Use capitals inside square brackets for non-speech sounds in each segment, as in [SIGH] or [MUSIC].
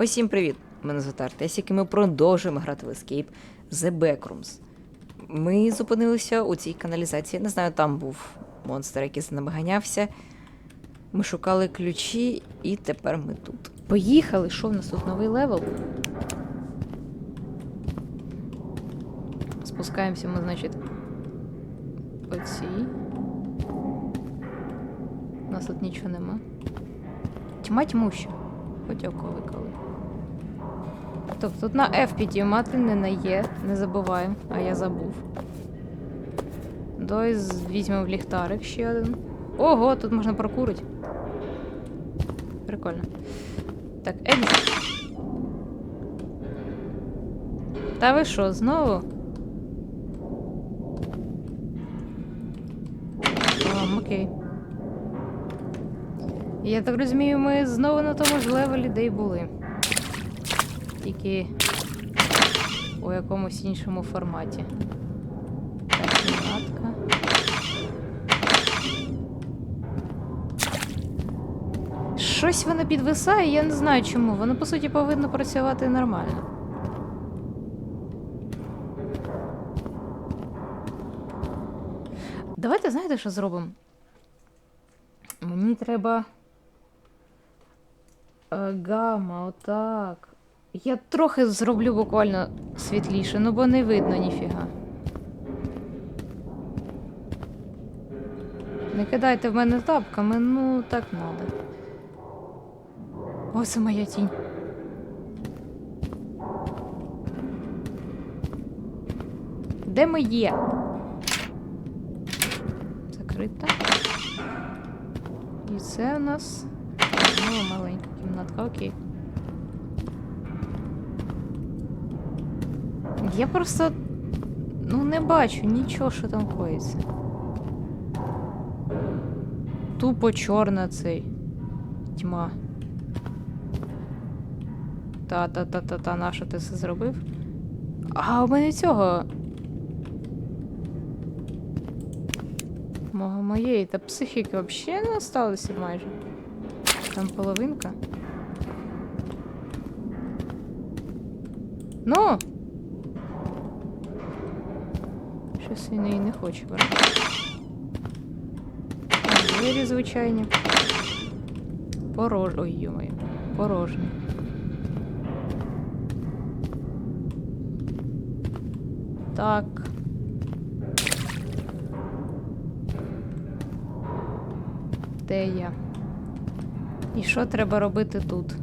Усім привіт! Мене звати Артесік, і ми продовжуємо грати в Escape The Backrooms. Ми зупинилися у цій каналізації. Не знаю, там був монстр, який з нами ганявся. Ми шукали ключі, і тепер ми тут. Поїхали! Що в нас тут новий левел? Спускаємося ми, значить, по цій. У нас тут нічого нема. Тьма тьмуща. Хоч око виколи. Так, тут на F підіймати, не на Е, не забуваємо, а я забув. Давай візьмемо в ліхтарик ще один. Ого, тут можна прокурити. Прикольно. Так, екзит. Та ви що, знову? А, окей. Я так розумію, ми знову на тому ж левелі, де й були. Тільки у якомусь іншому форматі. Щось воно підвисає, я не знаю чому. Воно, по суті, повинно працювати нормально. Давайте знаєте, що зробимо? Мені треба. Е, Гама, отак. Я трохи зроблю буквально світліше, ну бо не видно ніфіга. Не кидайте в мене тапками, ну так надо. О, це моя тінь. Де ми є? Закрита. І це у нас знову маленька кімнатка, окей. Я просто ну не бачу нічого, що там коїться. Тупо чорна цей тьма. Та-та-та-та-та, на що ти це зробив? А у мене цього. Мого моєї та психіки взагалі не осталося майже. Там половинка. Ну! Щось він її не хоче брати. Двері звичайні. Порож... Ой, йомаю. Порожні. Так. Де я? І що треба робити тут?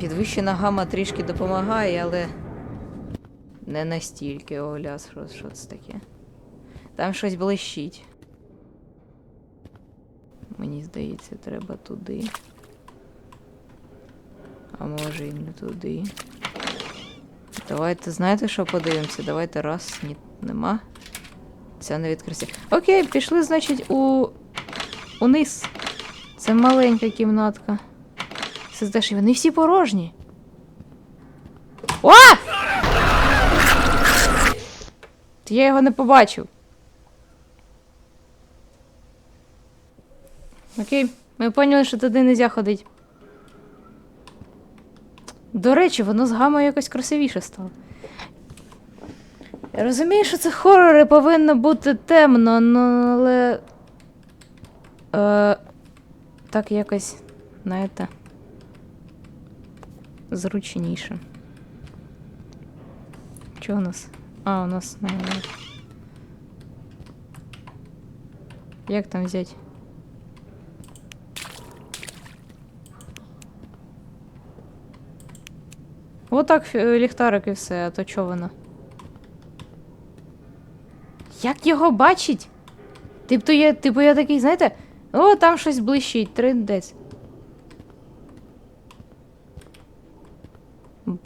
Підвищена гама трішки допомагає, але не настільки, Оля, що, це таке? Там щось блищить. Мені здається, треба туди. А може і не туди. Давайте, знаєте, що подивимося? Давайте раз, ні, нема. Це не відкрився. Окей, пішли, значить, у. униз. Це маленька кімнатка. Це теж вони всі порожні. О! Я його не побачив. Окей, ми поняли, що туди не можна ходити. До речі, воно з гамою якось красивіше стало. Я розумію, що це хорори повинно бути темно, але. Е, так якось, знаєте, зручніше. Що у нас? А, у нас не. Як там взяти? Отак ліхтарик і все, а то чого воно? Як його бачить? Типу я, типу я такий, знаєте, о, там щось блищить, триндець.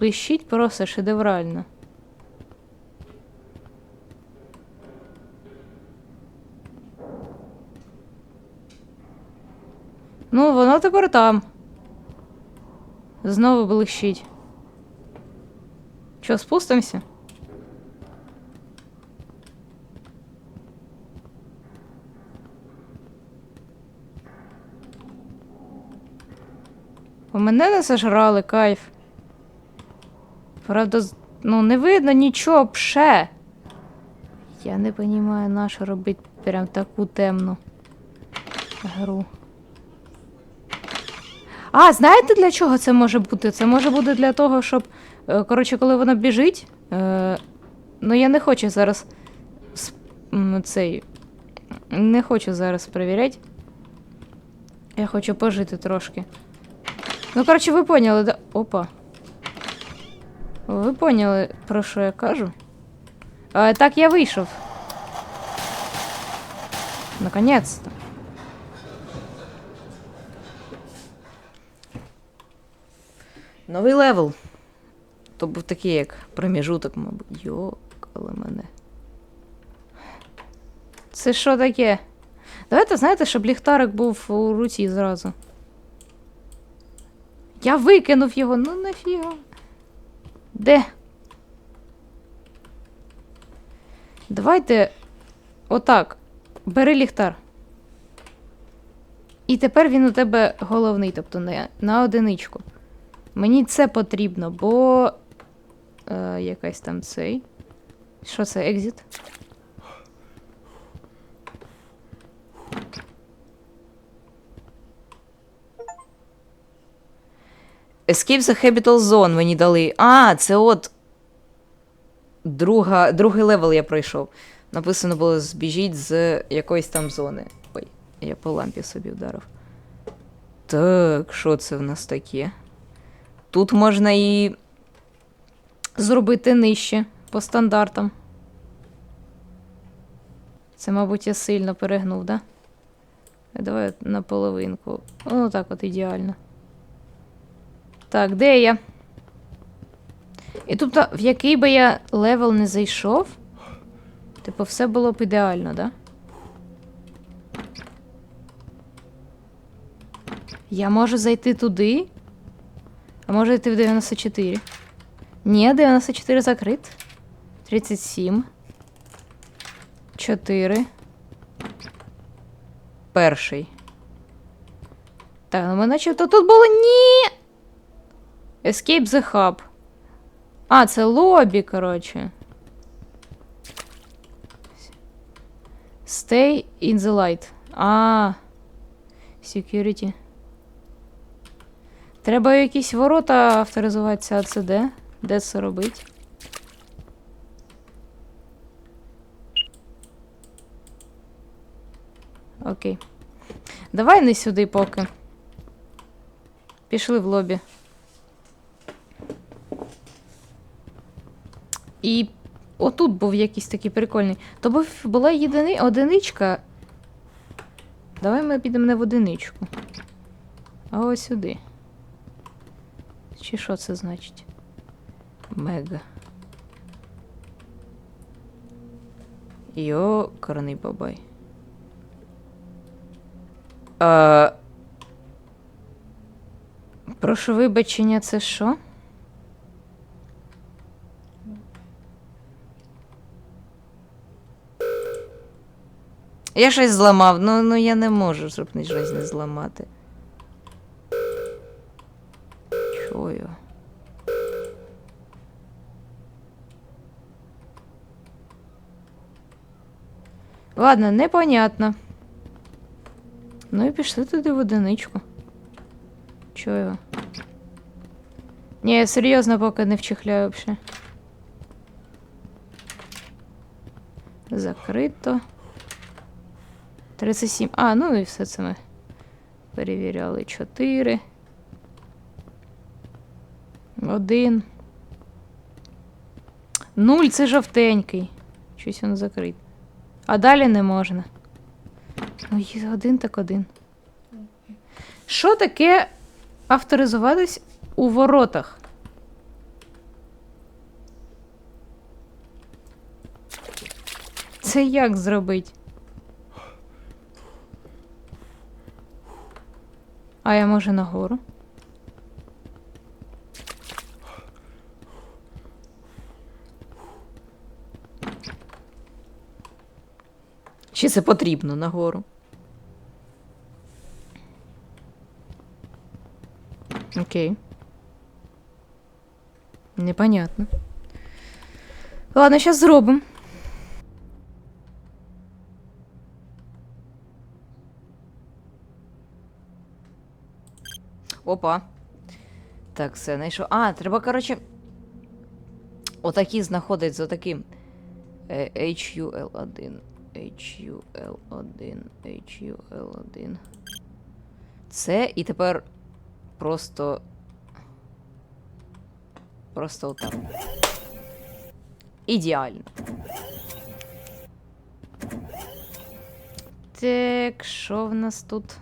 Блищить просто шедеврально. Ну, воно тепер там. Знову блищить. Що, спустимося? Бо мене не сожрали, кайф. Правда, ну не видно нічого пше. Я не розумію, на що робити прям таку темну гру. А, знаєте для чого це може бути? Це може бути для того, щоб. е, Коротше, коли вона біжить. Е, ну я не хочу зараз. с- м, Цей. Не хочу зараз перевіряти. Я хочу пожити трошки. Ну, коротше, ви поняли, да. Опа. Ви поняли, про що я кажу? А, так, я вийшов. Наконець-то. Новий левел. То був такий, як проміжуток, мабуть. Йокали мене. Це що таке? Давайте, знаєте, щоб ліхтарик був у руці зразу. Я викинув його, ну нафіга. Де? Давайте отак. Бери ліхтар. І тепер він у тебе головний, тобто на, на одиничку. Мені це потрібно, бо. Е, якась там цей. Що це, екзит? Escape the Habitable Zone мені дали. А, це от. Друга, другий левел я пройшов. Написано було: збіжіть з якоїсь там зони. Ой, я по лампі собі вдарив. Так, що це в нас таке? Тут можна і. зробити нижче по стандартам. Це, мабуть, я сильно перегнув, да? Давай на половинку. Ну, так от ідеально. Так, де я? І тобто, в який би я левел не зайшов, типу, все було б ідеально, да? Я можу зайти туди, а можу йти в 94. Ні, 94 закрит. 37. 4. Перший. Так, ну ми начебто тут було ні. Escape the Hub. А, це лобі, коротше. Stay in the light. А. Security. Треба якісь ворота авторизуватися, а це де? Де це робить? Окей. Давай не сюди поки. Пішли в лобі. І отут був якийсь такий прикольний. То був, була єдини, одиничка. Давай ми підемо не в одиничку. А ось сюди. Чи що це значить? Мега. Йокарний бабай. А, Прошу вибачення, це що? Я щось зламав, ну, ну я не можу, щоб щось не зламати. Чую. Ладно, непонятно. Ну і пішли туди в одиничку. Його? Ні, я серйозно поки не вчихляю взагалі. Закрито. 37. А, ну і все це ми перевіряли. 4. 1. 0 це жовтенький. Щось він закрит. А далі не можна. Ну, є один так один. Що таке авторизуватись у воротах? Це як зробити? А я може нагору? Чи це потрібно нагору? Окей. Непонятно. Ладно, сейчас зробимо. Опа. Так, все, знайшов. А, треба, коротше. Отакі знаходить за таким. Е, HUL1. HUL1. HUL1. Це і тепер просто. Просто отак. Ідеально. Так, що в нас тут?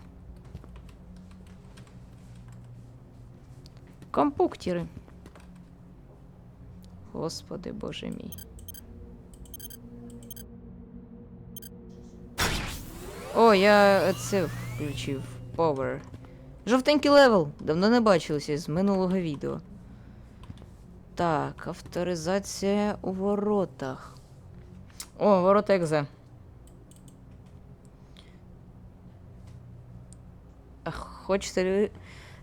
Компуктери. Господи, боже мій. О, я це включив. Power. Жовтенький левел. Давно не бачилися з минулого відео. Так, авторизація у воротах. О, ворота екзе. Хочете ви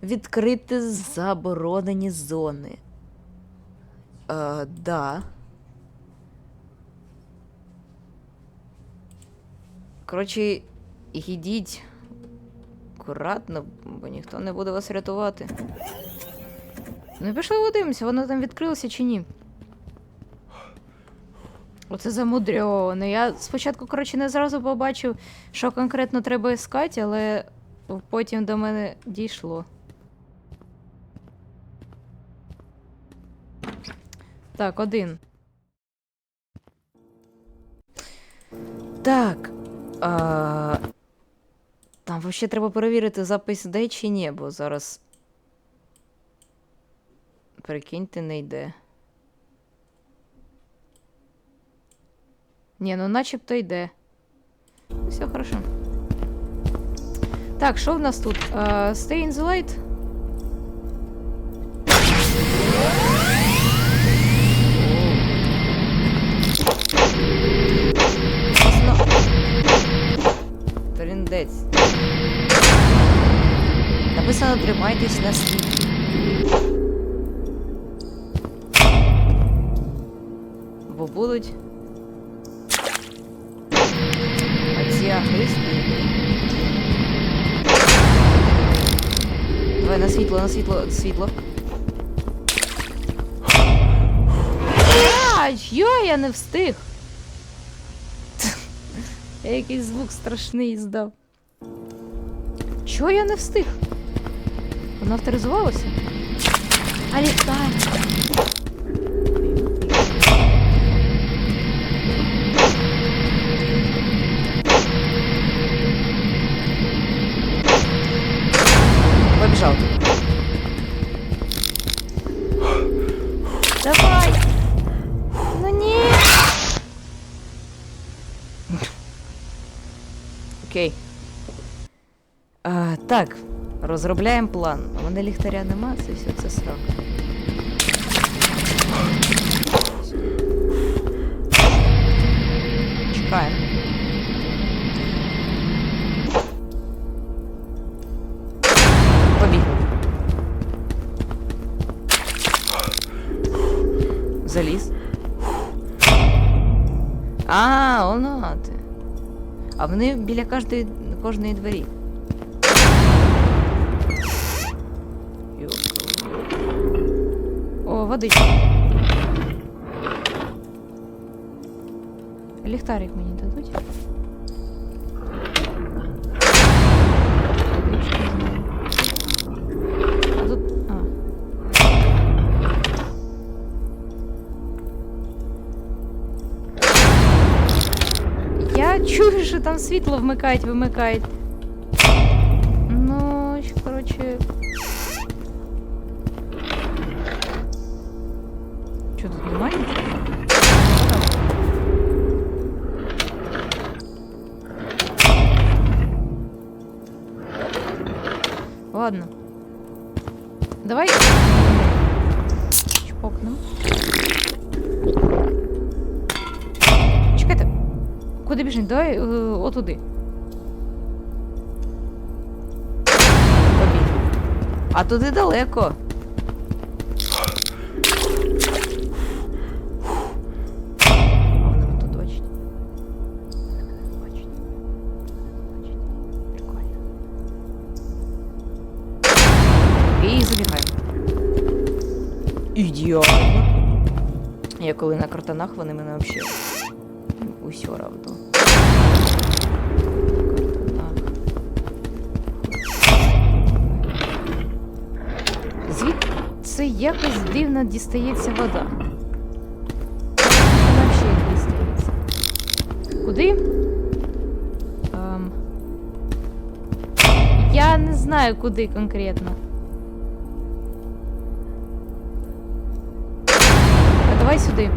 відкрити заборонені зони? Е, да. Коротше, йдіть акуратно, бо ніхто не буде вас рятувати. Ну, пішли подивимося, воно там відкрилося чи ні. Оце замудрьоно. Я спочатку, коротше, не зразу побачив, що конкретно треба іскати, але потім до мене дійшло. Так, один. Так. А... Там вообще треба перевірити запис де чи ні, бо зараз. Прикиньте, не йде. Ні, ну начебто йде. Все хорошо. Так, що в нас тут? Uh, stay in the light. Тріндець. Написано тримайтесь на світлі. Бо будуть. Оці агристи. Давай на світло, на світло, світло. А, йо, я не встиг. [LAUGHS] Я якийсь звук страшний здав. Чого я не встиг? Воно авторизувалося? А ліхтар. Побіжав. Давай! Ну ні! Окей. Так, розробляємо план. У мене ліхтаря нема, це все це срак. Чекаємо. Заліз. А, воно ти. А вони біля кожної, кожної двері. О, водичка. Ліхтарик мені дадуть. Водичка знаю. А тут. А. Я чую, що там світло вмикають, вимикають. Бачать. Бачать. Прикольно. І забігаємо. Ідеально. Я коли на картонах, вони мене взагалі усьо равно. Якось дивно дістається вода. Вона ще не дістається. Куди? Ем... Я не знаю, куди конкретно. А давай сюди.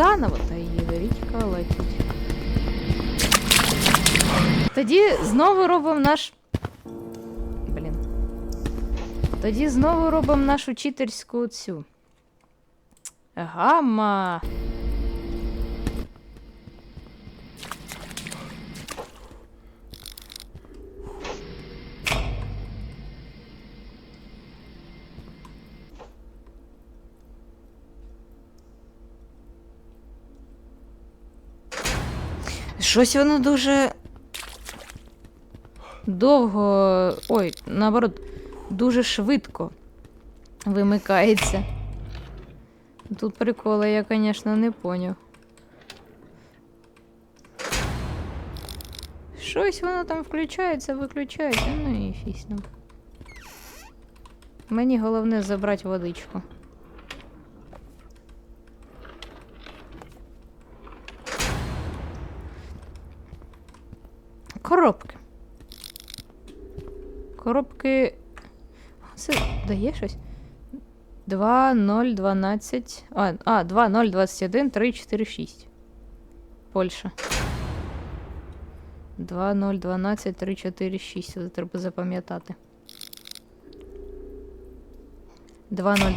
Заново та її річка летить. Тоді знову робимо наш. Блін. Тоді знову робимо нашу читерську цю. Гамма. Щось воно дуже. Довго. Ой, наоборот, дуже швидко вимикається. Тут приколи я, звісно, не поняв. Щось воно там включається, виключається, ну і фісь нам. Мені головне забрати водичку. Коробки. Коробки. Це дає щось? 2, 0, 12. А, а 2, 0, 21, 3, 4, 6. Польща. 2, 0, 12, 3, 4, 6. Це треба запам'ятати. 2, 0,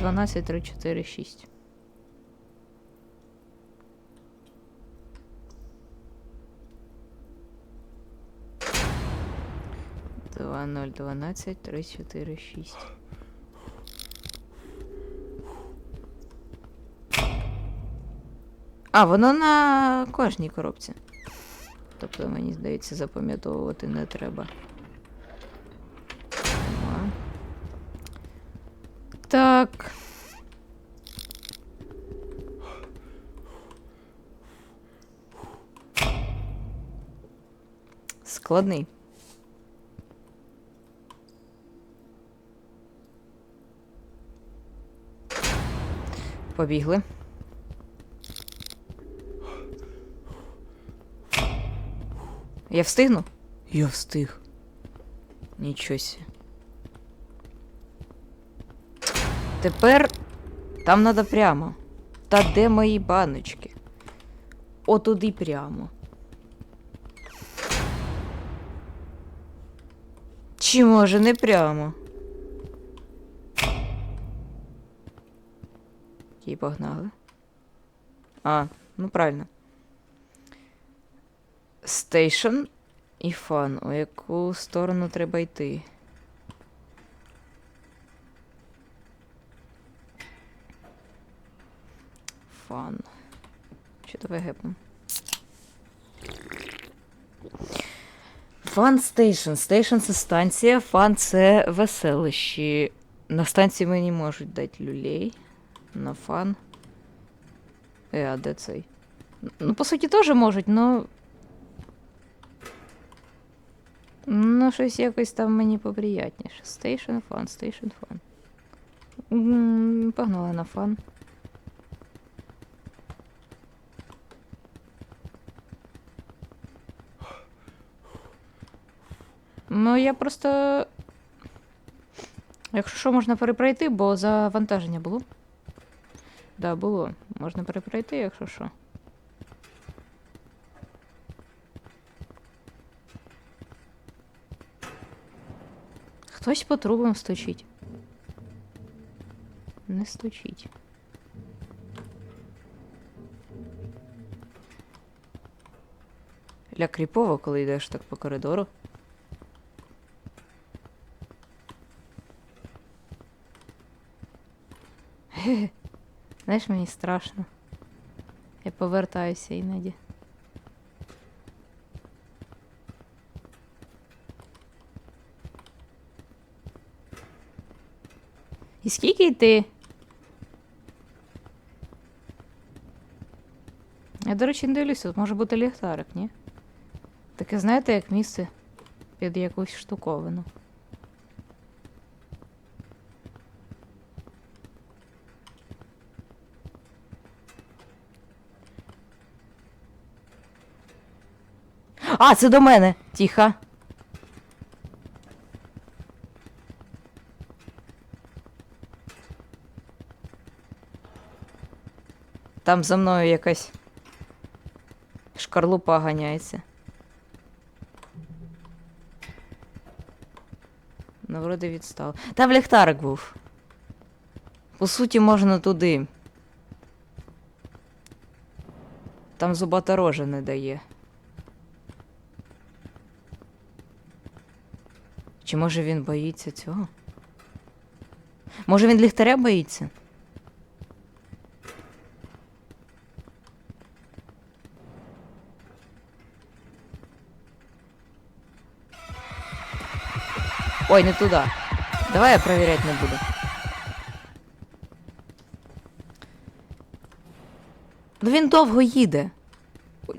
012 346. А, воно на кожній коробці. Тобто, мені здається, запам'ятовувати не треба. О. Так. Складний. Побігли. Я встигну? Я встиг. Нічого сі. Тепер там треба прямо. Та де мої баночки? Отуди прямо. Чи може не прямо? І погнали. А, ну правильно. Стейшн і фан. У яку сторону треба йти? Фан. Що давай гепнем? Фан стейшн. Стейшн це станція, фан це веселищі. На станції мені можуть дати люлей. На фан. Е, а де цей? Ну, по суті, теж можуть, но. Ну, щось якось там мені поприятніше. Station фан, station фан. Погнали на фан. Ну, я просто. Якщо що, можна перепройти, бо завантаження було. Да, було. Можна перепройти, якщо що. Хтось по трубам стучить. Не стучить. Ля кріпово, коли йдеш так по коридору. Знаєш, мені страшно. Я повертаюся іноді. І скільки йти? Я, до речі, не дивлюся, тут може бути ліхтарик, ні? Таке, знаєте, як місце під якусь штуковину. А, це до мене! Тихо. Там за мною якась шкарлупа ганяється. Ну, вроде відстав. Там ліхтарик був. По суті, можна туди. Там зубата рожа не дає. Чи може він боїться цього? Може він ліхтаря боїться? Ой, не туди. Давай я проверять не буду. Ну він довго їде.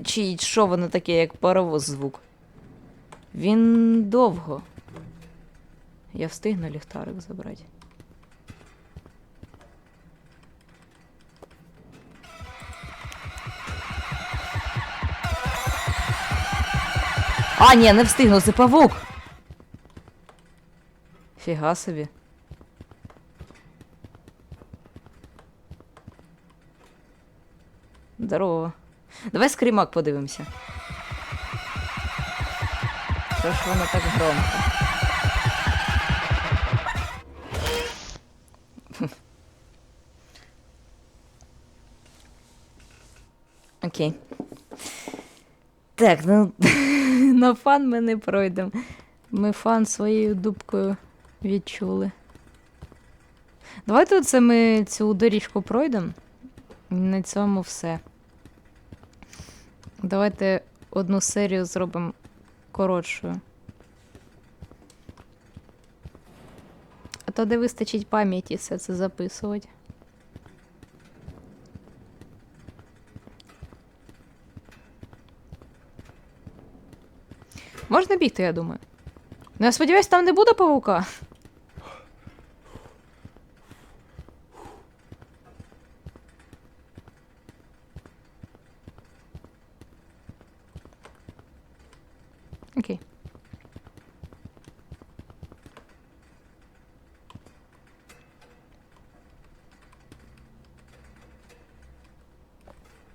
Чи що воно таке, як паровоз звук? Він довго. Я встигну ліхтарик забрати. А, ні, не встигну, це павук. Фіга собі. Здорово. Давай скрімак подивимося. Що ж воно так громко? Окей. Так, ну [LAUGHS] на фан ми не пройдемо. Ми фан своєю дубкою відчули. Давайте оце ми цю доріжку пройдемо. На цьому все. Давайте одну серію зробимо коротшою. А то де вистачить пам'яті все це записувати. Можна бігти, я думаю. Ну, я сподіваюся, там не буде павука. Окей.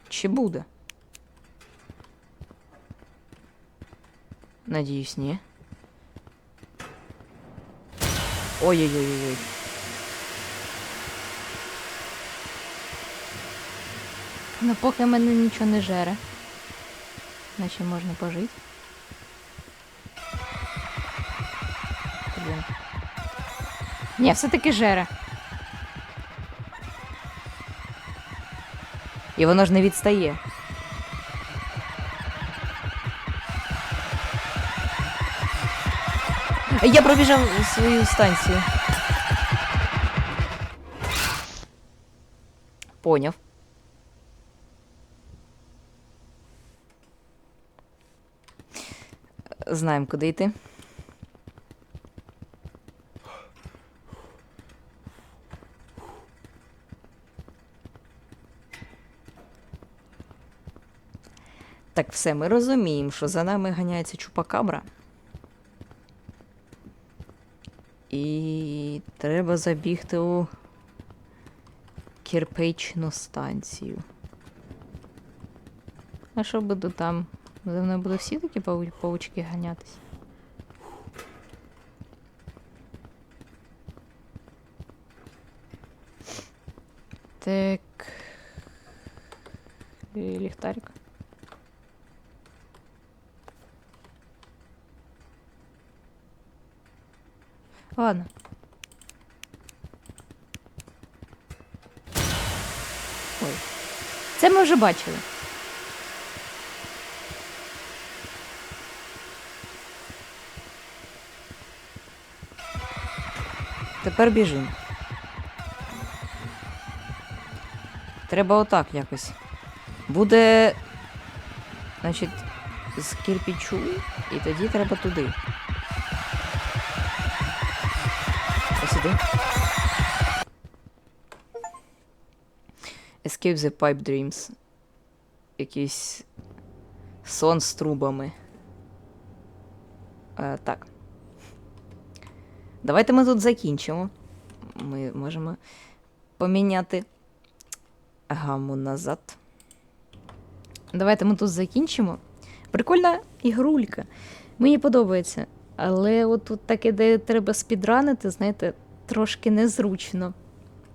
Чи буде? Надіюсь, ні. Ой-ой-ой-ой. Ну, поки мене нічого не жере. Наче можна пожити. Блін. Ні, все-таки жере. І воно ж не відстає. Я пробіжав свою станцію. Поняв. Знаємо, куди йти. Так, все, ми розуміємо, що за нами ганяється чупакабра. І треба забігти у кірпичну станцію. А що буду там? За мною будуть всі такі паучки ганятись. Так. Е, ліхтарик. Ладно. Ой. Це ми вже бачили. Тепер біжимо. Треба отак якось. Буде. Значить, з кирпичу, і тоді треба туди. Сюди. Escape the Pipe Dreams. Якийсь сон з трубами. Е, так. Давайте ми тут закінчимо. Ми можемо поміняти гаму назад. Давайте ми тут закінчимо. Прикольна ігрулька. Мені подобається. Але от тут таке, де треба спідранити, знаєте, трошки незручно.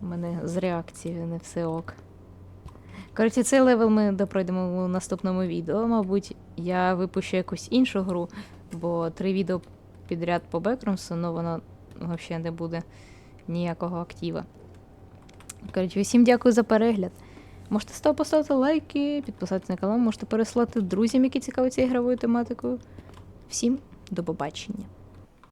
У мене з реакцією не все ок. Коротше, цей левел ми допройдемо у наступному відео. Мабуть, я випущу якусь іншу гру, бо три відео підряд по Бекрумсу, ну воно взагалі не буде ніякого актива. Коротше, всім дякую за перегляд. Можете став поставити лайки, підписатися на канал, можете переслати друзям, які цікавляться ігровою тематикою. Всім до побачення.